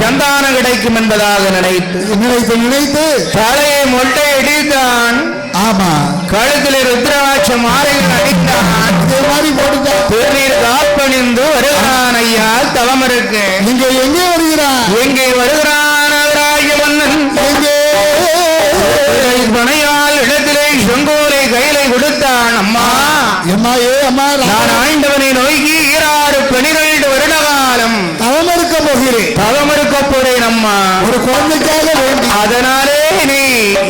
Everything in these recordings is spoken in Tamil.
சந்தானம் கிடைக்கும் என்பதாக நினைத்து நினைத்து நினைத்து தலையை மொட்டை அடித்தான் ஆமா. கழுத்தில் ருத்ராட்ச மாலைகள் அடித்தான் இதே மாதிரி போட்டுதான் திருநீர் காப்பணிந்து வருகிறான் ஐயா தவம் இருக்கு. நீங்க எங்கே வருகிறான்? எங்கே வருகிறான் நகராஜ மன்னன்? எங்கே? இடத்திலே செங்கோலை கையிலை கொடுத்தான். அம்மா. அம்மா ஏ அம்மா நான் ஆண்டவனை நோக்கி ஈராறு பனிரெண்டு வருட காலம். தவம் இருக்க போகிறேன். தவம் அம்மா ஒரு குழந்தைக்காக வேண்டி அதனாலே நீ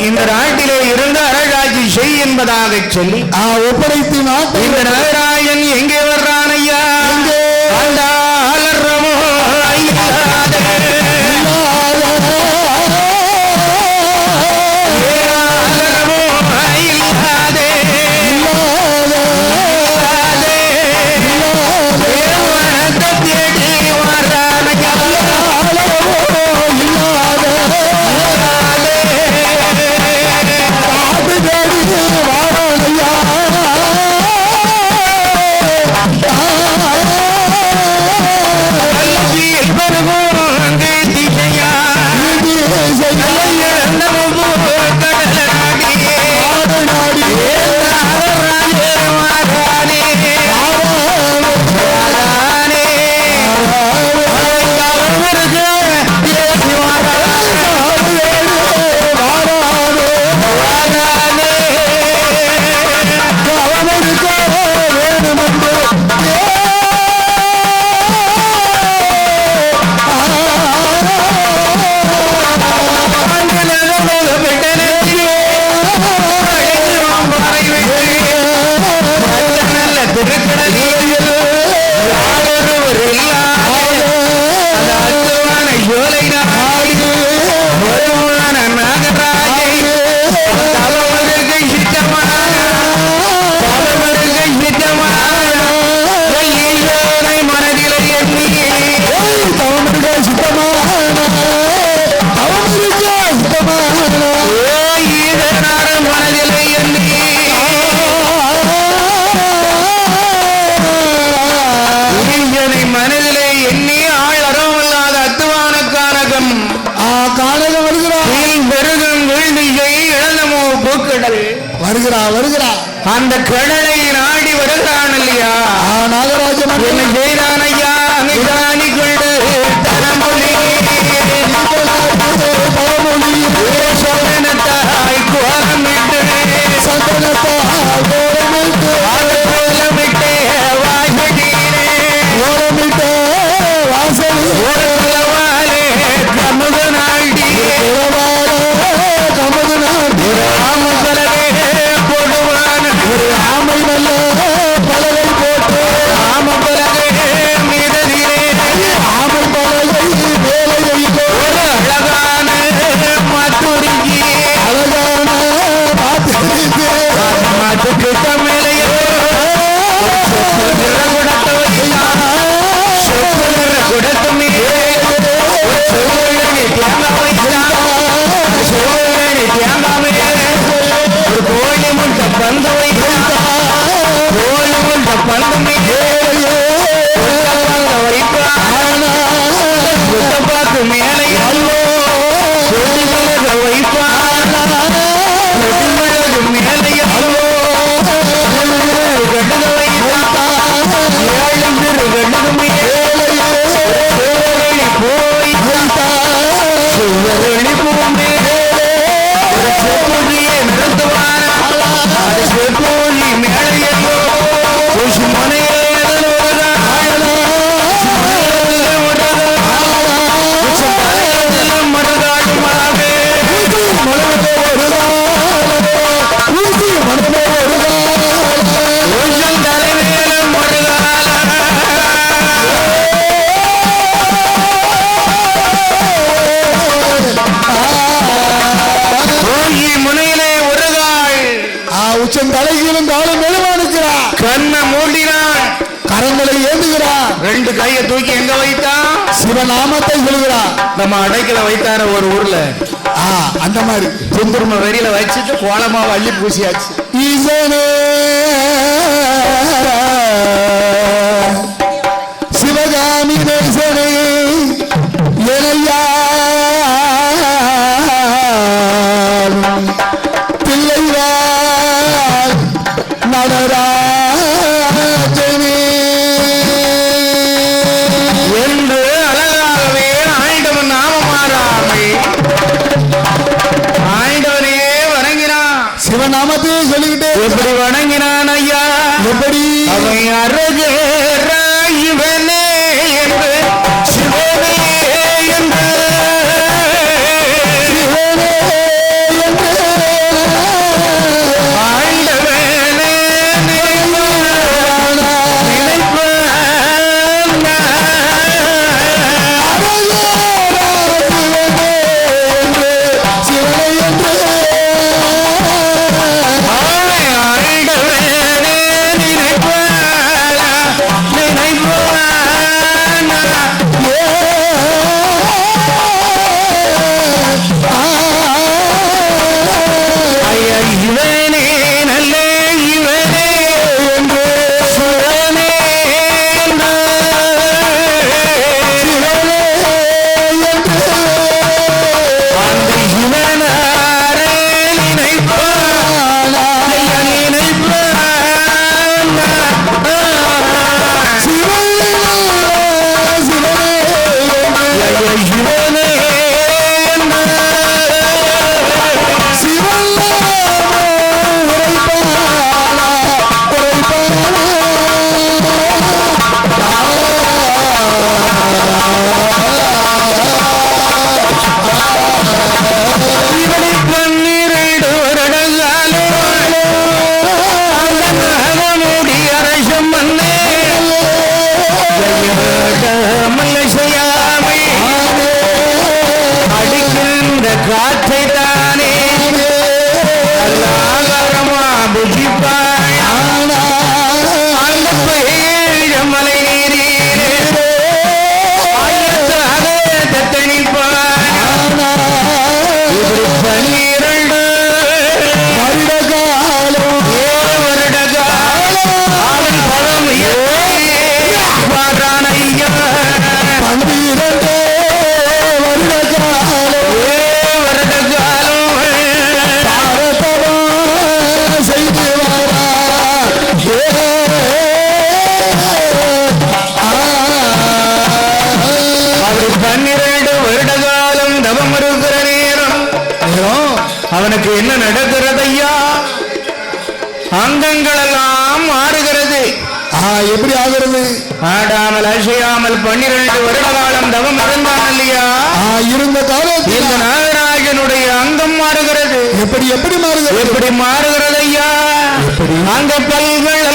இந்த நாட்டிலே இருந்து அரசாட்சி செய் என்பதாக சொல்லி ஒப்படைத்து இந்த நகராயன் வைத்தான் சிவநாமத்தை சொல்கிறா நம்ம அடைக்கல வைத்தார ஒரு ஊர்ல. ஆ அந்த மாதிரி. குந்துரும வெறியில வச்சுட்டு கோலமா அள்ளி பூசியாச்சு. ஈசனே இருக்கிற நேரம். அவனுக்கு என்ன நடக்கிறது ஐயா அங்கங்கள் எல்லாம் மாறுகிறது எப்படி ஆகிறது? ஆடாமல் அசையாமல் பன்னிரண்டு வருட காலம் தவம் இருந்தான் இல்லையா? இருந்த காலம் இந்த நாகராஜனுடைய அங்கம் மாறுகிறது. எப்படி எப்படி மாறுகிறது? எப்படி மாறுகிறது ஐயா அந்த பல்கள்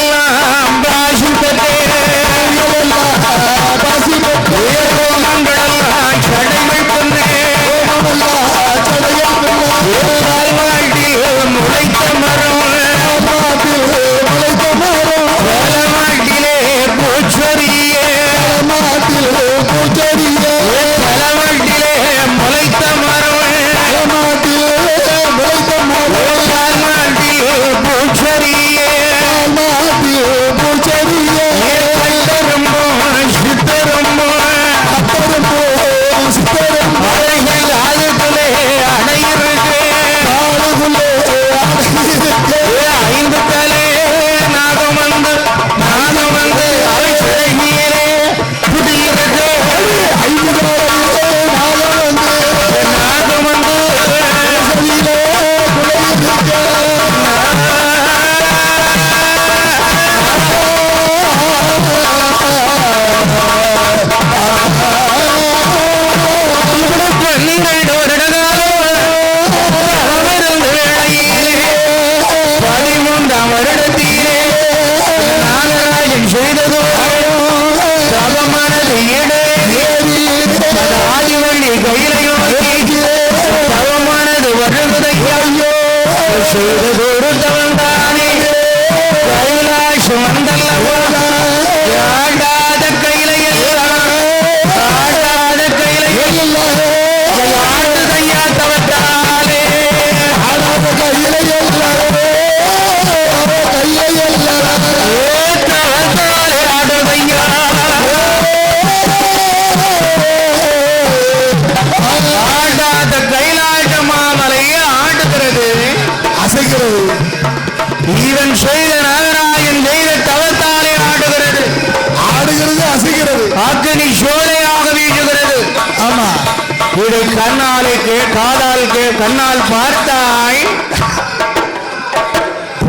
காதால் கே கண்ணால் பார்த்தாய்.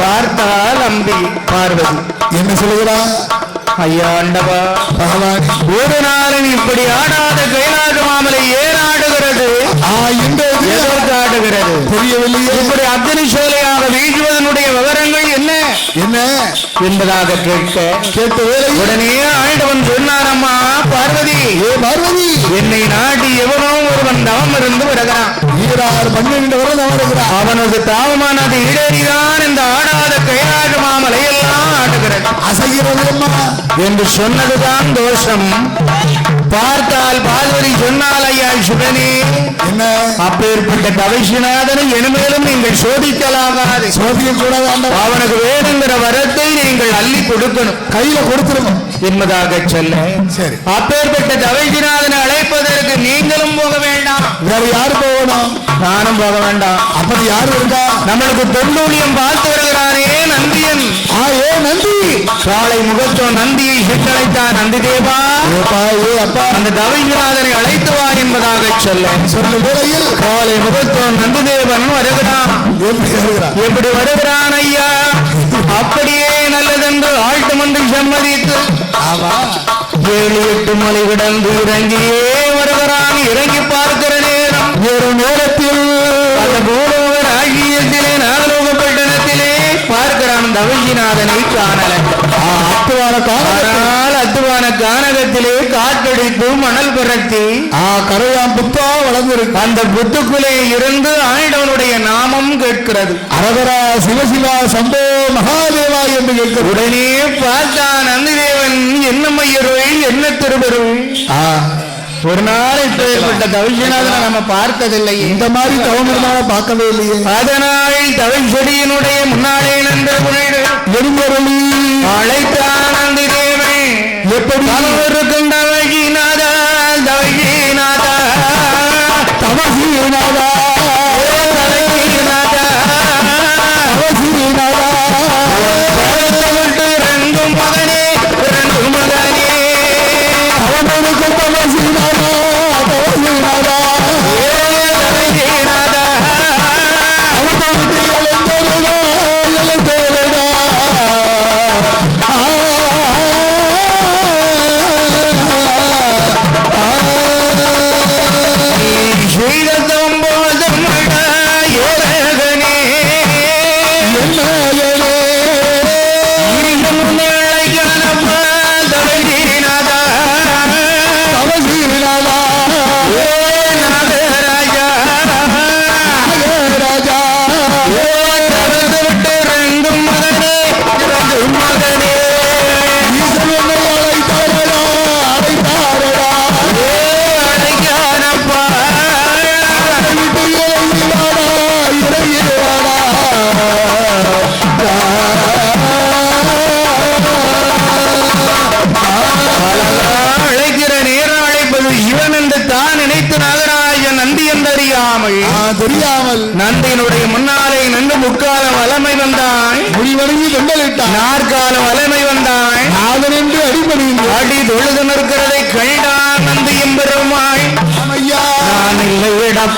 பார்த்தால் அம்பி பார்வதி. என்ன சொல்லுகிறான்? ஐயா ஆண்டவா பகவான். ஒரு நாளும் இப்படி ஆடாத கைலாக மாமலை ஏன் ஆடுகிறது? எதற்கு ஆடுகிறது? தெரியவில்லை இப்படி அக்னி சோலை என்ன? என்பதாக கேட்க கேட்ட உடனே ஆண்டவன் சொன்னாரம்மா பார்வதி. ஏ பார்வதி. என்னை நாடி எவனோ ஒருவன் தவம் இருந்து வருகிறான் ஈராறு பன்னெண்டு வரை தான் வருகிறான் அவனது தாவமானது இடறிதான் இந்த ஆடாத கைலாக மாமலை எல்லாம் ஆடுகிறது. அசைகிறது என்று சொன்னதுதான் தோஷம். பார்த்தால் பார்வதி சொன்னால் ஐயா சுடனே என்ன? அப்பேற்பட்ட கவிஷநாதனை இனிமேலும் நீங்கள் சோதிக்கலாகாது. சோதிக்க கூடாது அவனுக்கு வேணுங்கிற வரத்தை நீங்கள் அள்ளி கொடுக்கணும். கையில கொடுத்துருங்க. என்பதாக சொல்ல சரி. அப்பேற்பட்ட கவிஷநாதனை அழைப்பதற்கு நீங்களும் போக வேண்டாம். யாரு போகணும்? நானும் போக வேண்டாம். அப்படி யாரு இருக்கா நம்மளுக்கு தொண்டூழியம் பார்த்து வருகிறானே நந்தியன். ஆ ஏ நந்தி. காலை முகத்தோ நந்தியை சென்றழைத்தார் நந்தி தேவா. ஏ அப்பா. அந்த கவிஞநாதனை அழைத்து வா என்பதாக சொல்ல. சொன்ன வேளையில். காலை முகத்தோ வருகிறான். எப்படி வருகிறான்? எப்படி வருகிறான் ஐயா? அப்படியே நல்லதென்று ஆழ்த்து மன்றம் சம்மதித்து ஆமா ஏழு எட்டு மலை கிடந்து இறங்கியே வருகிறான். இறங்கி தவஞ்சிநாதனை காணல ஆ அத்துவான காலம் ஆனால் அத்துவான கானகத்திலே காற்றடித்து மணல் புரட்டி ஆ கரையாம் புத்தா வளர்ந்திருக்கு. அந்த புத்துக்குள்ளே இருந்து ஆண்டவனுடைய நாமம் கேட்கிறது. அரகரா சிவசிவா சம்போ மகாதேவா என்று கேட்கிறது. உடனே பார்த்தான் நந்திதேவன் என்ன மையருள் என்ன திருவருள்? ஆ ஒரு நாள் இப்பேற்பட்ட தவிஷநாதனை நம்ம பார்த்ததில்லை இந்த மாதிரி தவமிருந்தால பார்க்கவே இல்லையே. அதனால் தவிஷடியினுடைய முன்னாலே நன்ற எரிந்தருளி அழைத்தான் நந்திதேவன் எப்படி? இருக்கும் தவகிநாதா. தவகிநாதா.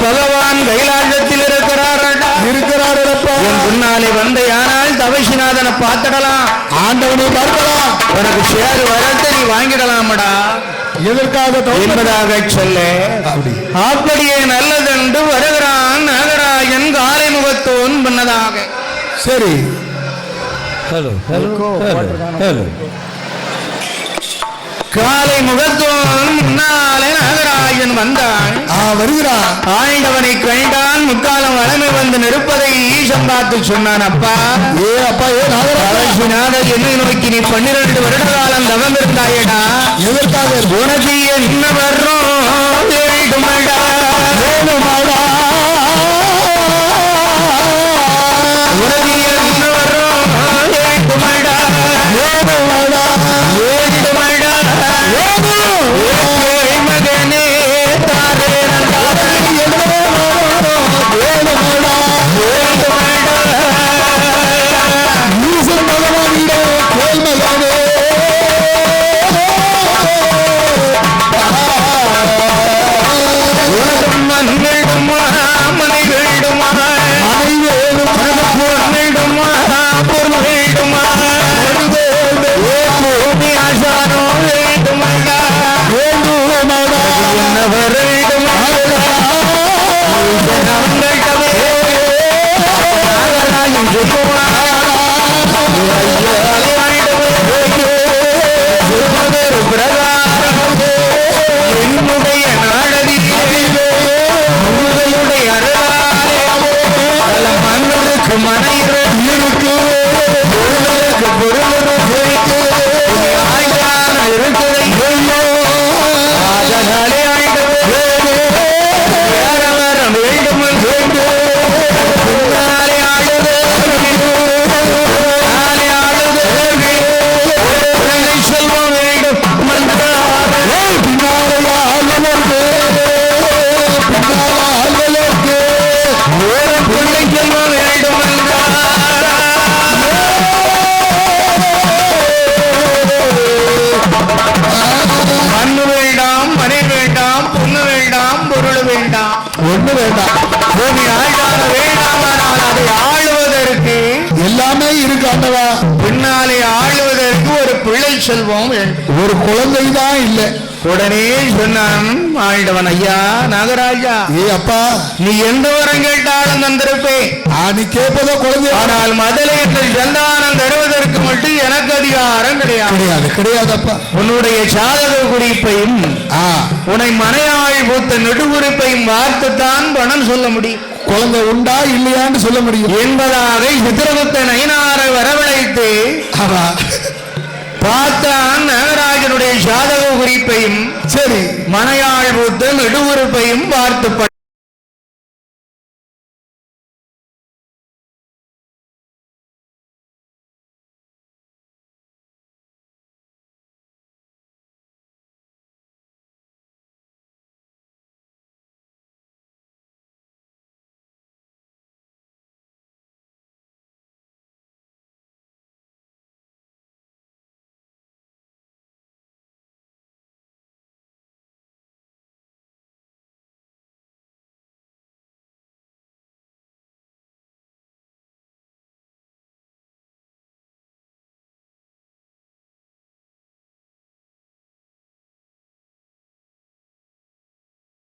பகவான் கைலாசத்தில் இருக்கிறார் என் முன்னாலே வந்த யானால் தவசிநாதனை பார்த்துடலாம். ஆண்டவனை பார்க்கலாம். உனக்கு சேரு வரத்தை நீ வாங்கிடலாமடா. எதற்காக என்பதாக சொல்ல அப்படி. அப்படியே நல்லதென்று வருகிறான் நாகராஜன் காலை முகத்தோன் பண்ணதாக சரி. காலை முகத்தோன் முன்னாலே நாகராஜன் வந்தான். ஆ வருகிறான். ஆண்டவனை கண்டான் முக்காலம் வளமை வந்து நிற்பதை ஈசன் பார்த்து சொன்னான் அப்பா ஏ அப்பா ஏ நாகராஜா? கடைசிநாதர் என்னை நோக்கி நீ பன்னிரண்டு வருட காலம் தவம் இருந்தாயடா. எதற்காக? உனக்கு என்ன வர்றோம்? வேண்டுமடா. வேணுமாடா செல்வம். ஒரு குழந்தை தான் இல்ல. உடனே சொன்னான் ஆண்டவன் ஐயா நாகராஜா ஏ அப்பா நீ எந்த வரம் கேட்டாலும் தந்திருப்பேன். நீ கேட்பதோ குழந்தை ஆனால் மதலேற்றை சந்தானம் தருவதற்கு மட்டும் எனக்கு அதிகாரம் கிடையாது. கிடையாது கிடையாதப்பா. உன்னுடைய சாதக குறிப்பையும் உன்னை மனையாள் பூத்த நெடுகுறிப்பையும் பார்த்துத்தான் பணம் சொல்ல முடியும். குழந்தை உண்டா இல்லையான்னு சொல்ல முடியும். என்பதாக சித்திரகுப்த நயினாரை வரவழைத்து ஆமா. பார்த்தான் நாகராஜனுடைய சாதக குறிப்பையும் சரி. மனையாள் பூத்த நெடுகுறிப்பையும் பார்த்து